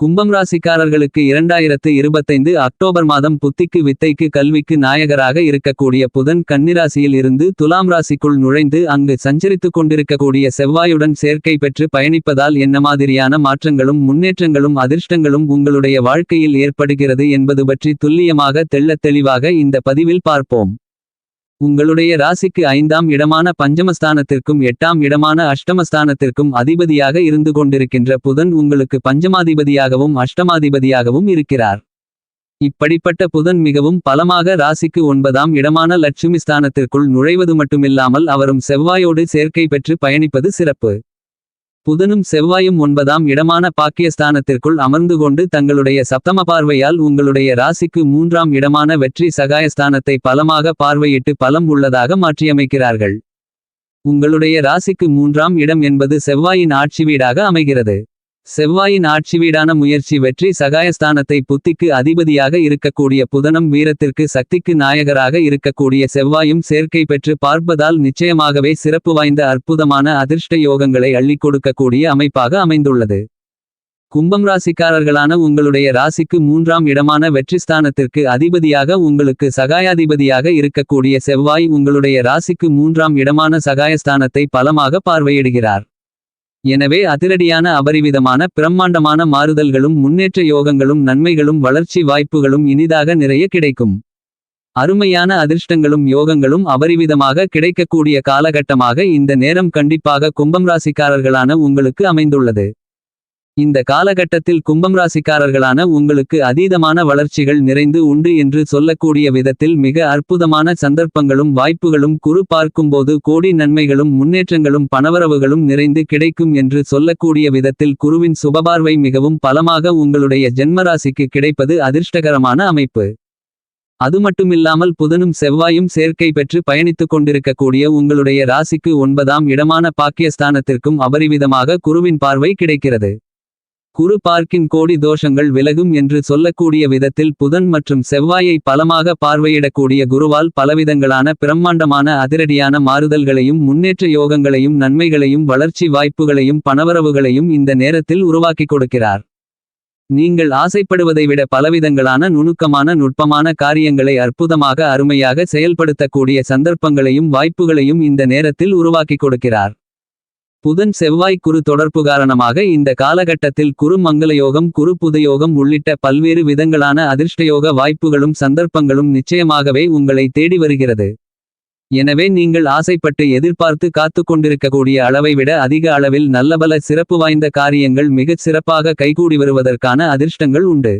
கும்பம் ராசிக்காரர்களுக்கு இரண்டாயிரத்து இருபத்தைந்து அக்டோபர் மாதம் புத்திக்கு வித்தைக்கு கல்விக்கு நாயகராக இருக்கக்கூடிய புதன் கன்னிராசியில் இருந்து துலாம் ராசிக்குள் நுழைந்து அங்கு சஞ்சரித்துக் கொண்டிருக்கக்கூடிய செவ்வாயுடன் சேர்க்கை பெற்று பயணிப்பதால் என்ன மாதிரியான மாற்றங்களும் முன்னேற்றங்களும் அதிர்ஷ்டங்களும் உங்களுடைய வாழ்க்கையில் ஏற்படுகிறது என்பது பற்றி துல்லியமாக தெள்ளத் தெளிவாக இந்த பதிவில் பார்ப்போம். உங்களுடைய ராசிக்கு ஐந்தாம் இடமான பஞ்சமஸ்தானத்திற்கும் எட்டாம் இடமான அஷ்டமஸ்தானத்திற்கும் அதிபதியாக இருந்து கொண்டிருக்கின்ற புதன் உங்களுக்கு பஞ்சமாதிபதியாகவும் அஷ்டமாதிபதியாகவும் இருக்கிறார். இப்படிப்பட்ட புதன் மிகவும் பலமாக ராசிக்கு ஒன்பதாம் இடமான லட்சுமி ஸ்தானத்திற்குள் நுழைவது மட்டுமில்லாமல் அவரும் செவ்வாயோடு சேர்க்கை பெற்று பயணிப்பது சிறப்பு. புதனும் செவ்வாயும் ஒன்பதாம் இடமான பாக்கியஸ்தானத்திற்குள் அமர்ந்து கொண்டு தங்களுடைய சப்தம பார்வையால் உங்களுடைய ராசிக்கு மூன்றாம் இடமான வெற்றி சகாயஸ்தானத்தை பலமாக பார்வையிட்டு பலம் உள்ளதாக மாற்றியமைக்கிறார்கள். உங்களுடைய ராசிக்கு மூன்றாம் இடம் என்பது செவ்வாயின் ஆட்சி வீடாக அமைகிறது. செவ்வாயின் ஆட்சி வீடான முயற்சி வெற்றி சகாயஸ்தானத்தை புத்திக்கு அதிபதியாக இருக்கக்கூடிய புதனம் வீரத்திற்கு சக்திக்கு நாயகராக இருக்கக்கூடிய செவ்வாயும் சேர்க்கை பெற்று பார்ப்பதால் நிச்சயமாகவே சிறப்பு வாய்ந்த அற்புதமான அதிர்ஷ்ட யோகங்களை அள்ளிக் கொடுக்கக்கூடிய அமைப்பாக அமைந்துள்ளது. கும்பம் ராசிக்காரர்களான உங்களுடைய ராசிக்கு மூன்றாம் இடமான வெற்றிஸ்தானத்திற்கு அதிபதியாக உங்களுக்கு சகாயாதிபதியாக இருக்கக்கூடிய செவ்வாய் உங்களுடைய ராசிக்கு மூன்றாம் இடமான சகாயஸ்தானத்தை பலமாக பார்வையிடுகிறார். எனவே அதிரடியான அபரிவிதமான பிரம்மாண்டமான மாறுதல்களும் முன்னேற்ற யோகங்களும் நன்மைகளும் வளர்ச்சி வாய்ப்புகளும் இனிதாக நிறைய கிடைக்கும். அருமையான அதிர்ஷ்டங்களும் யோகங்களும் அபரிவிதமாக கிடைக்கக்கூடிய காலகட்டமாக இந்த நேரம் கண்டிப்பாக கும்பம் ராசிக்காரர்களான உங்களுக்கு அமைந்துள்ளது. இந்த காலகட்டத்தில் கும்பம் ராசிக்காரர்களான உங்களுக்கு அதீதமான வளர்ச்சிகள் நிறைந்து உண்டு என்று சொல்லக்கூடிய விதத்தில் மிக அற்புதமான சந்தர்ப்பங்களும் வாய்ப்புகளும் குறு பார்க்கும்போது கோடி நன்மைகளும் முன்னேற்றங்களும் பணவரவுகளும் நிறைந்து கிடைக்கும் என்று சொல்லக்கூடிய விதத்தில் குருவின் சுபபார்வை மிகவும் பலமாக உங்களுடைய ஜென்மராசிக்கு கிடைப்பது அதிர்ஷ்டகரமான அமைப்பு. அது மட்டுமில்லாமல் புதனும் செவ்வாயும் சேர்க்கை பெற்று பயணித்துக் கொண்டிருக்கக்கூடிய உங்களுடைய ராசிக்கு ஒன்பதாம் இடமான பாக்கியஸ்தானத்திற்கும் அபரிவிதமாக குருவின் பார்வை கிடைக்கிறது. குரு பார்க்கின் கோடி தோஷங்கள் விலகும் என்று சொல்லக்கூடிய விதத்தில் புதன் மற்றும் செவ்வாயை பலமாக பார்வையிடக்கூடிய குருவால் பலவிதங்களான பிரம்மாண்டமான அதிரடியான மாறுதல்களையும் முன்னேற்ற யோகங்களையும் நன்மைகளையும் வளர்ச்சி வாய்ப்புகளையும் பணவரவுகளையும் இந்த நேரத்தில் உருவாக்கிக் கொடுக்கிறார். நீங்கள் ஆசைப்படுவதை விட பலவிதங்களான நுணுக்கமான நுட்பமான காரியங்களை அற்புதமாக அருமையாக செயல்படுத்தக்கூடிய சந்தர்ப்பங்களையும் வாய்ப்புகளையும் இந்த நேரத்தில் உருவாக்கிக் கொடுக்கிறார். புதன் செவ்வாய் குரு தொடர்பு காரணமாக இந்த காலகட்டத்தில் குரு மங்களயோகம் குரு புதயோகம் உள்ளிட்ட பல்வேறு விதங்களான அதிர்ஷ்டயோக வாய்ப்புகளும் சந்தர்ப்பங்களும் நிச்சயமாகவே உங்களை தேடி வருகிறது. எனவே நீங்கள் ஆசைப்பட்டு எதிர்பார்த்து காத்து கொண்டிருக்கக்கூடிய அளவை விட அதிக அளவில் நல்லபல சிறப்பு வாய்ந்த காரியங்கள் மிகச் சிறப்பாக கைகூடி வருவதற்கான அதிர்ஷ்டங்கள் உண்டு.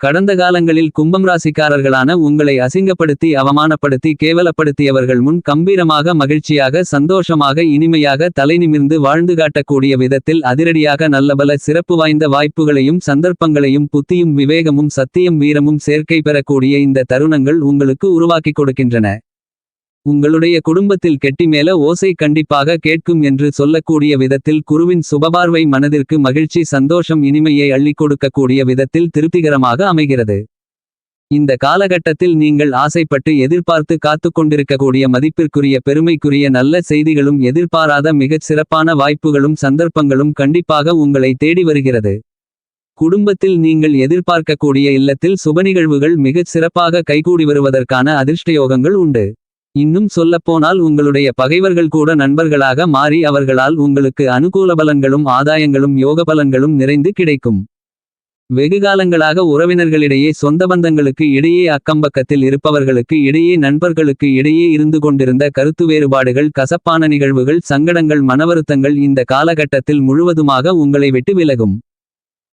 கடந்த காலங்களில் கும்பம் ராசிக்காரர்களான உங்களை அசிங்கப்படுத்தி அவமானப்படுத்தி கேவலப்படுத்தியவர்கள் முன் கம்பீரமாக மகிழ்ச்சியாக சந்தோஷமாக இனிமையாக தலைநிமிர்ந்து வாழ்ந்து காட்டக்கூடிய விதத்தில் அதிரடியாக நல்லபல சிறப்பு வாய்ந்த வாய்ப்புகளையும் சந்தர்ப்பங்களையும் புத்தியும் விவேகமும் சத்தியம் வீரமும் சேர்க்கை பெறக்கூடிய இந்த தருணங்கள் உங்களுக்கு உருவாக்கிக் கொடுக்கின்றன. உங்களுடைய குடும்பத்தில் கெட்டி மேல ஓசை கண்டிப்பாக கேட்கும் என்று சொல்லக்கூடிய விதத்தில் குருவின் சுபபார்வை மனதிற்கு மகிழ்ச்சி சந்தோஷம் இனிமையை அள்ளி கொடுக்கக்கூடிய விதத்தில் திருப்திகரமாக அமைகிறது. இந்த காலகட்டத்தில் நீங்கள் ஆசைப்பட்டு எதிர்பார்த்து காத்துக் கொண்டிருக்கக்கூடிய மதிப்பிற்குரிய பெருமைக்குரிய நல்ல செய்திகளும் எதிர்பாராத மிகச் சிறப்பான வாய்ப்புகளும் சந்தர்ப்பங்களும் கண்டிப்பாக உங்களை தேடி வருகிறது. குடும்பத்தில் நீங்கள் எதிர்பார்க்கக்கூடிய இல்லத்தில் சுபநிகழ்வுகள் மிகச் சிறப்பாக கைகூடி வருவதற்கான அதிர்ஷ்டயோகங்கள் உண்டு. இன்னும் சொல்லப்போனால் உங்களுடைய பகைவர்கள் கூட நண்பர்களாக மாறி அவர்களால் உங்களுக்கு அனுகூல பலன்களும் ஆதாயங்களும் யோக பலன்களும் நிறைந்து கிடைக்கும். வெகுகாலங்களாக உறவினர்களிடையே சொந்த பந்தங்களுக்கு இடையே அக்கம்பக்கத்தில் இருப்பவர்களுக்கு இடையே நண்பர்களுக்கு இடையே இருந்து கொண்டிருந்த கருத்து வேறுபாடுகள் கசப்பான நிகழ்வுகள் சங்கடங்கள் மனவருத்தங்கள் இந்த காலகட்டத்தில் முழுவதுமாக உங்களை விட்டு விலகும்.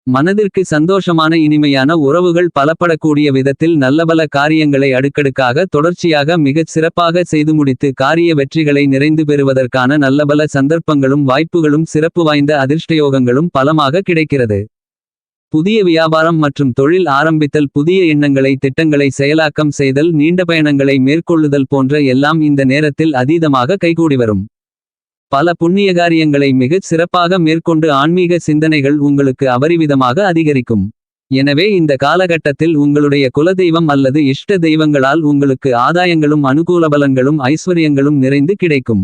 மனதிற்கு சந்தோஷமான இனிமையான உறவுகள் பலப்படக்கூடிய விதத்தில் நல்லபல காரியங்களை அடுக்கடுக்காக தொடர்ச்சியாக மிகச் சிறப்பாக செய்து முடித்து காரிய வெற்றிகளை நிறைந்து பெறுவதற்கான நல்லபல சந்தர்ப்பங்களும் வாய்ப்புகளும் சிறப்பு வாய்ந்த அதிர்ஷ்டயோகங்களும் பலமாக கிடைக்கிறது. புதிய வியாபாரம் மற்றும் தொழில் ஆரம்பித்தல் புதிய எண்ணங்களை திட்டங்களை செயலாக்கம் செய்தல் நீண்ட பயணங்களை மேற்கொள்ளுதல் போன்ற எல்லாம் இந்த நேரத்தில் அதீதமாக கைகூடி வரும். பல புண்ணிய காரியங்களை மிகச் சிறப்பாக மேற்கொண்டு ஆன்மீக சிந்தனைகள் உங்களுக்கு அபரிவிதமாக அதிகரிக்கும் எனவே இந்த காலகட்டத்தில் உங்களுடைய குலதெய்வம் அல்லது இஷ்ட தெய்வங்களால் உங்களுக்கு ஆதாயங்களும் அனுகூல பலன்களும் ஐஸ்வர்யங்களும் நிறைந்து கிடைக்கும்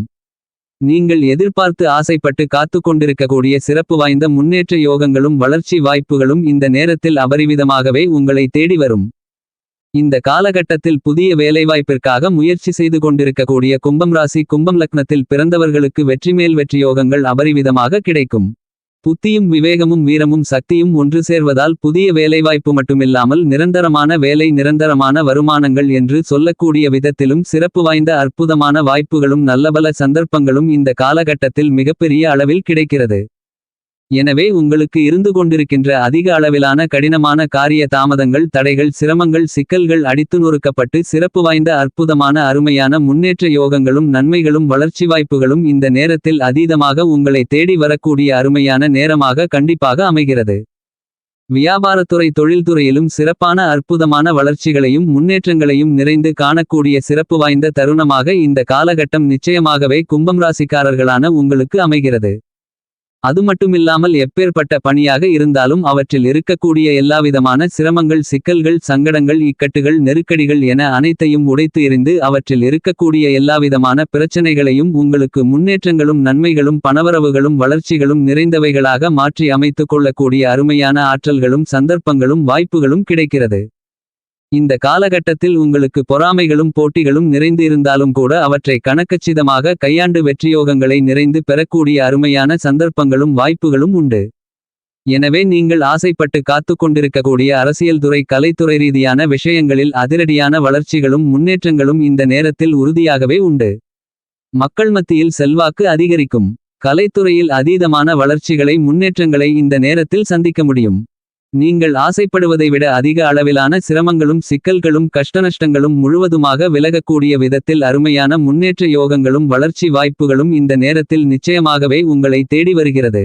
நீங்கள் எதிர்பார்த்து ஆசைப்பட்டு காத்துக் கொண்டிருக்கக்கூடிய சிறப்பு வாய்ந்த முன்னேற்ற யோகங்களும் வளர்ச்சி வாய்ப்புகளும் இந்த நேரத்தில் அபரிவிதமாகவே உங்களை தேடி வரும். இந்த காலகட்டத்தில் புதிய வேலைவாய்ப்பிற்காக முயற்சி செய்து கொண்டிருக்கக்கூடிய கும்பம் ராசி கும்பம் லக்னத்தில் பிறந்தவர்களுக்கு வெற்றிமேல் வெற்றியோகங்கள் அபரிவிதமாக கிடைக்கும். புத்தியும் விவேகமும் வீரமும் சக்தியும் ஒன்று சேர்வதால் புதிய வேலைவாய்ப்பு மட்டுமில்லாமல் நிரந்தரமான வேலை நிரந்தரமான வருமானங்கள் என்று சொல்லக்கூடிய விதத்திலும் சிறப்பு வாய்ந்த அற்புதமான வாய்ப்புகளும் நல்லபல சந்தர்ப்பங்களும் இந்த காலகட்டத்தில் மிகப்பெரிய அளவில் கிடைக்கிறது. எனவே உங்களுக்கு இருந்து கொண்டிருக்கின்ற அதிக அளவிலான கடினமான காரிய தாமதங்கள் தடைகள் சிரமங்கள் சிக்கல்கள் அடித்து நொறுக்கப்பட்டு சிறப்பு வாய்ந்த அற்புதமான அருமையான முன்னேற்ற யோகங்களும் நன்மைகளும் வளர்ச்சி வாய்ப்புகளும் இந்த நேரத்தில் அதீதமாக உங்களை தேடி வரக்கூடிய அருமையான நேரமாக கண்டிப்பாக அமைகிறது. வியாபாரத்துறை தொழில்துறையிலும் சிறப்பான அற்புதமான வளர்ச்சிகளையும் முன்னேற்றங்களையும் நிறைந்து காணக்கூடிய சிறப்பு வாய்ந்த தருணமாக இந்த காலகட்டம் நிச்சயமாகவே கும்பம் ராசிக்காரர்களான உங்களுக்கு அமைகிறது. அதுமட்டுமில்லாமல் எப்பேற்பட்ட பணியாக இருந்தாலும் அவற்றில் இருக்கக்கூடிய எல்லாவிதமான சிரமங்கள் சிக்கல்கள் சங்கடங்கள் இக்கட்டுகள் நெருக்கடிகள் என அனைத்தையும் உடைத்து எறிந்து அவற்றில் இருக்கக்கூடிய எல்லாவிதமான பிரச்சனைகளையும் உங்களுக்கு முன்னேற்றங்களும் நன்மைகளும் பணவரவுகளும் வளர்ச்சிகளும் நிறைந்தவைகளாக மாற்றி அமைத்துக் கொள்ளக்கூடிய அருமையான ஆற்றல்களும் சந்தர்ப்பங்களும் வாய்ப்புகளும் கிடைக்கிறது. இந்த காலகட்டத்தில் உங்களுக்கு பொறாமைகளும் போட்டிகளும் நிறைந்து இருந்தாலும் கூட அவற்றை கணக்கச்சிதமாக கையாண்டு வெற்றியோகங்களை நிறைந்து பெறக்கூடிய அருமையான சந்தர்ப்பங்களும் வாய்ப்புகளும் உண்டு. எனவே நீங்கள் ஆசைப்பட்டு காத்து கொண்டிருக்கக்கூடிய அரசியல் துறை கலைத்துறை ரீதியான விஷயங்களில் அதிரடியான வளர்ச்சிகளும் முன்னேற்றங்களும் இந்த நேரத்தில் உறுதியாகவே உண்டு. மக்கள் மத்தியில் செல்வாக்கு அதிகரிக்கும். கலைத்துறையில் அதீதமான வளர்ச்சிகளை முன்னேற்றங்களை இந்த நேரத்தில் சந்திக்க முடியும். நீங்கள் ஆசைப்படுவதை விட அதிக அளவிலான சிரமங்களும் சிக்கல்களும் கஷ்டநஷ்டங்களும் முழுவதுமாக விலகக்கூடிய விதத்தில் அருமையான முன்னேற்ற யோகங்களும் வளர்ச்சி வாய்ப்புகளும் இந்த நேரத்தில் நிச்சயமாகவே உங்களை தேடி வருகிறது.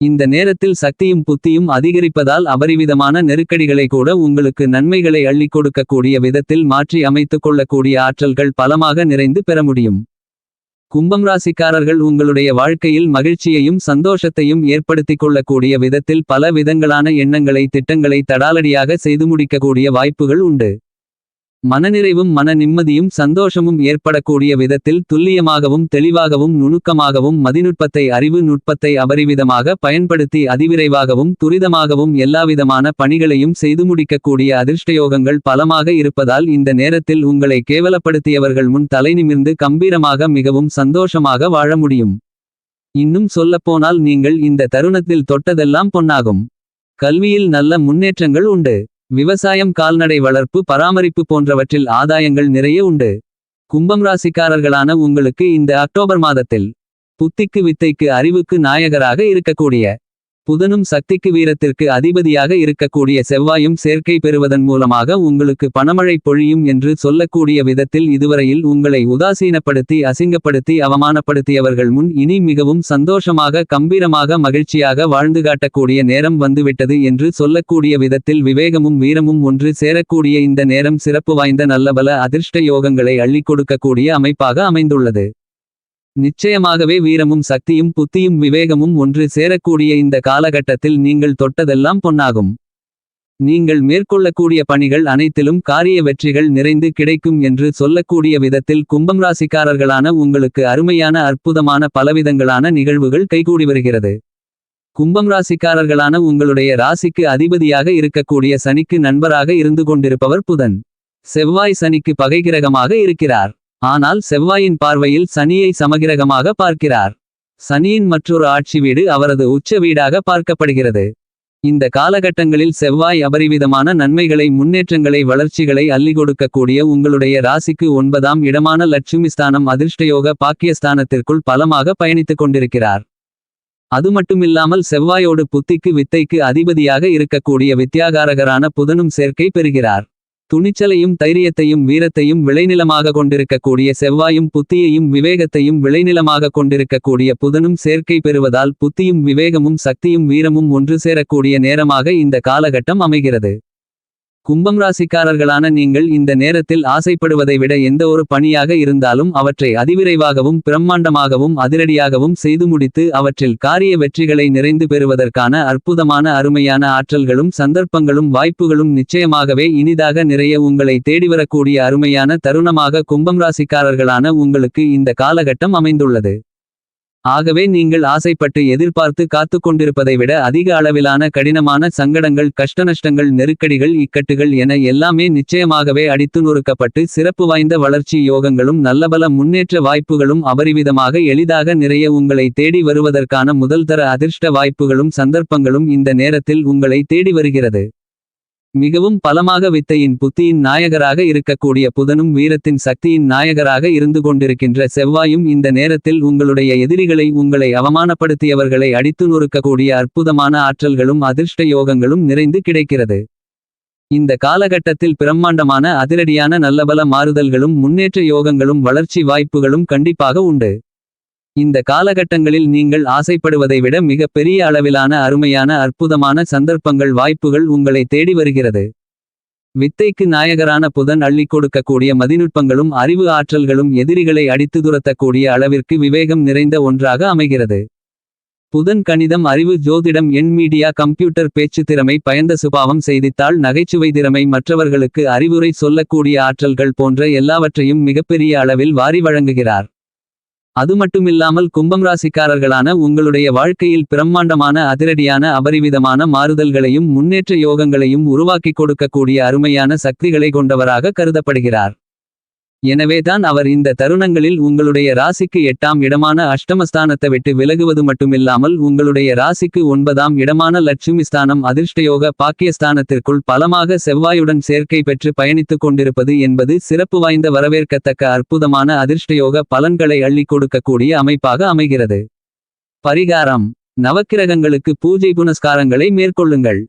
இந்த நேரத்தில் சக்தியும் புத்தியும் அதிகரிப்பதால் அபரிவிதமான நெருக்கடிகளை கூட உங்களுக்கு நன்மைகளை அள்ளிக் கொடுக்கக்கூடிய விதத்தில் மாற்றி அமைத்துக் கொள்ளக்கூடிய ஆற்றல்கள் பலமாக நிறைந்து பெற முடியும். கும்பம் ராசிக்காரர்கள் உங்களுடைய வாழ்க்கையில் மகிழ்ச்சியையும் சந்தோஷத்தையும் ஏற்படுத்திக் கொள்ளக்கூடிய விதத்தில் பல விதங்களான எண்ணங்களை திட்டங்களை தடாலடியாக செய்து முடிக்கக்கூடிய வாய்ப்புகள் உண்டு. மனநிறைவும் மன நிம்மதியும் சந்தோஷமும் ஏற்படக்கூடிய விதத்தில் துல்லியமாகவும் தெளிவாகவும் நுணுக்கமாகவும் மதிநுட்பத்தை அறிவு நுட்பத்தை அபரிவிதமாக பயன்படுத்தி அதிவிரைவாகவும் துரிதமாகவும் எல்லாவிதமான பணிகளையும் செய்து முடிக்கக்கூடிய அதிர்ஷ்டயோகங்கள் பலமாக இருப்பதால் இந்த நேரத்தில் உங்களை கேவலப்படுத்தியவர்கள் முன் தலைநிமிர்ந்து கம்பீரமாக மிகவும் சந்தோஷமாக வாழ முடியும். இன்னும் சொல்லப்போனால் நீங்கள் இந்த தருணத்தில் தொட்டதெல்லாம் பொன்னாகும். கல்வியில் நல்ல முன்னேற்றங்கள் உண்டு. விவசாயம் கால்நடை வளர்ப்பு பராமரிப்பு போன்றவற்றில் ஆதாயங்கள் நிறைய உண்டு. கும்பம் ராசிக்காரர்களான உங்களுக்கு இந்த அக்டோபர் மாதத்தில். புத்திக்கு வித்தைக்கு அறிவுக்கு நாயகராக இருக்கக்கூடிய. புதனும் சக்திக்கு வீரத்திற்கு அதிபதியாக இருக்கக்கூடிய செவ்வாயும் சேர்க்கை பெறுவதன் மூலமாக உங்களுக்கு பணமழை பொழியும் என்று சொல்லக்கூடிய விதத்தில் இதுவரையில் உங்களை உதாசீனப்படுத்தி அசிங்கப்படுத்தி அவமானப்படுத்தியவர்கள் முன் இனி மிகவும் சந்தோஷமாக கம்பீரமாக மகிழ்ச்சியாக வாழ்ந்து காட்டக்கூடிய நேரம் வந்துவிட்டது என்று சொல்லக்கூடிய விதத்தில் விவேகமும் வீரமும் ஒன்று சேரக்கூடிய இந்த நேரம் சிறப்பு வாய்ந்த நல்லபல அதிர்ஷ்ட யோகங்களை அள்ளிக் கொடுக்கக்கூடிய அமைப்பாக அமைந்துள்ளது. நிச்சயமாகவே வீரமும் சக்தியும் புத்தியும் விவேகமும் ஒன்று சேரக்கூடிய இந்த காலகட்டத்தில் நீங்கள் தொட்டதெல்லாம் பொன்னாகும். நீங்கள் மேற்கொள்ளக்கூடிய பணிகள் அனைத்திலும் காரிய வெற்றிகள் நிறைந்து கிடைக்கும் என்று சொல்லக்கூடிய விதத்தில் கும்பம் ராசிக்காரர்களான உங்களுக்கு அருமையான அற்புதமான பலவிதங்களான நிகழ்வுகள் கைகூடி வருகிறது. கும்பம் ராசிக்காரர்களான உங்களுடைய ராசிக்கு அதிபதியாக இருக்கக்கூடிய சனிக்கு நண்பராக இருந்து கொண்டிருப்பவர் புதன். செவ்வாய் சனிக்கு பகைகிரகமாக இருக்கிறார். ஆனால் செவ்வாயின் பார்வையில் சனியை சமகிரகமாக பார்க்கிறார். சனியின் மற்றொரு ஆட்சி வீடு அவரது உச்ச வீடாக பார்க்கப்படுகிறது. இந்த காலகட்டங்களில் செவ்வாய் அபரிவிதமான நன்மைகளை முன்னேற்றங்களை வளர்ச்சிகளை அள்ளிக் கொடுக்கக்கூடிய உங்களுடைய ராசிக்கு ஒன்பதாம் இடமான லட்சுமிஸ்தானம் அதிர்ஷ்டயோக பாக்கியஸ்தானத்திற்குள் பலமாக பயணித்துக் கொண்டிருக்கிறார். அது மட்டுமில்லாமல் செவ்வாயோடு புத்திக்கு வித்தைக்கு அதிபதியாக இருக்கக்கூடிய வித்தியாகாரகரான புதனும் சேர்க்கை பெறுகிறார். துணிச்சலையும் தைரியத்தையும் வீரத்தையும் விளைநிலமாக கொண்டிருக்கக்கூடிய செவ்வாயும் புத்தியையும் விவேகத்தையும் விளைநிலமாக கொண்டிருக்கக்கூடிய புதனும் சேர்க்கை பெறுவதால் புத்தியும் விவேகமும் சக்தியும் வீரமும் ஒன்று சேரக்கூடிய நேரமாக இந்த காலகட்டம் அமைகிறது. கும்பம் ராசிக்காரர்களான நீங்கள் இந்த நேரத்தில் ஆசைப்படுவதை விட எந்த ஒரு பணியாக இருந்தாலும் அவற்றை அதிவிரைவாகவும் பிரம்மாண்டமாகவும் அதிரடியாகவும் செய்து முடித்து அவற்றில் காரிய வெற்றிகளை நிறைந்து பெறுவதற்கான அற்புதமான அருமையான ஆற்றல்களும் சந்தர்ப்பங்களும் வாய்ப்புகளும் நிச்சயமாகவே இனிதாக நிறைய உங்களை தேடிவரக்கூடிய அருமையான தருணமாக கும்பம் ராசிக்காரர்களான உங்களுக்கு இந்த காலகட்டம் அமைந்துள்ளது. ஆகவே நீங்கள் ஆசைப்பட்டு எதிர்பார்த்து காத்து கொண்டிருப்பதை விட அதிக அளவிலான கடினமான சங்கடங்கள் கஷ்டநஷ்டங்கள் நெருக்கடிகள் இக்கட்டுகள் என எல்லாமே நிச்சயமாகவே அடித்து நொறுக்கப்பட்டு சிறப்பு வாய்ந்த வளர்ச்சி யோகங்களும் நல்லபல முன்னேற்ற வாய்ப்புகளும் அபரிவிதமாக எளிதாக நிறைய உங்களை தேடி வருவதற்கான முதல்தர அதிர்ஷ்ட வாய்ப்புகளும் சந்தர்ப்பங்களும் இந்த நேரத்தில் உங்களை தேடி வருகிறது. மிகவும் பலமாக வித்தையின் புத்தியின் நாயகராக இருக்கக்கூடிய புதனும் வீரத்தின் சக்தியின் நாயகராக இருந்து கொண்டிருக்கின்ற செவ்வாயும் இந்த நேரத்தில் உங்களுடைய எதிரிகளை உங்களை அவமானப்படுத்தியவர்களை அடித்து நொறுக்கக்கூடிய அற்புதமான ஆற்றல்களும் அதிர்ஷ்ட யோகங்களும் நிறைந்து கிடைக்கிறது. இந்த காலகட்டத்தில் பிரம்மாண்டமான அதிரடியான நல்லபல மாறுதல்களும் முன்னேற்ற யோகங்களும் வளர்ச்சி வாய்ப்புகளும் கண்டிப்பாக உண்டு. இந்த காலகட்டங்களில் நீங்கள் ஆசைப்படுவதை விட மிக பெரிய அளவிலான அருமையான அற்புதமான சந்தர்ப்பங்கள் வாய்ப்புகள் உங்களை தேடி வருகிறது. வித்தைக்கு நாயகரான புதன் அள்ளிக் கொடுக்கக்கூடிய மதிநுட்பங்களும் அறிவு ஆற்றல்களும் எதிரிகளை அடித்து துரத்தக்கூடிய அளவிற்கு விவேகம் நிறைந்த ஒன்றாக அமைகிறது. புதன் கணிதம் அறிவு ஜோதிடம் எண் மீடியா கம்ப்யூட்டர் பேச்சு திறமை பயந்த சுபாவம் செய்தித்தாள் நகைச்சுவை திறமை மற்றவர்களுக்கு அறிவுரை சொல்லக்கூடிய ஆற்றல்கள் போன்ற எல்லாவற்றையும் மிகப்பெரிய அளவில் வாரி வழங்குகிறார். அது மட்டுமில்லாமல் கும்பம் ராசிக்காரர்களான உங்களுடைய வாழ்க்கையில் பிரம்மாண்டமான அதிரடியான அபரிவிதமான மாறுதல்களையும் முன்னேற்ற யோகங்களையும் உருவாக்கிக் கொடுக்கக்கூடிய அருமையான சக்திகளை கொண்டவராக கருதப்படுகிறார். எனவேதான் அவர் இந்த தருணங்களில் உங்களுடைய ராசிக்கு எட்டாம் இடமான அஷ்டமஸ்தானத்தை விட்டு விலகுவது மட்டுமில்லாமல் உங்களுடைய ராசிக்கு ஒன்பதாம் இடமான லட்சுமி ஸ்தானம் அதிர்ஷ்டயோக பாக்கியஸ்தானத்திற்குள் பலமாக செவ்வாயுடன் சேர்க்கை பெற்று பயணித்துக் கொண்டிருப்பது என்பது சிறப்பு வாய்ந்த வரவேற்கத்தக்க அற்புதமான அதிர்ஷ்டயோக பலன்களை அள்ளிக் கொடுக்கக்கூடிய அமைப்பாக அமைகிறது. பரிகாரம். நவக்கிரகங்களுக்கு பூஜை புனஸ்காரங்களை மேற்கொள்ளுங்கள்.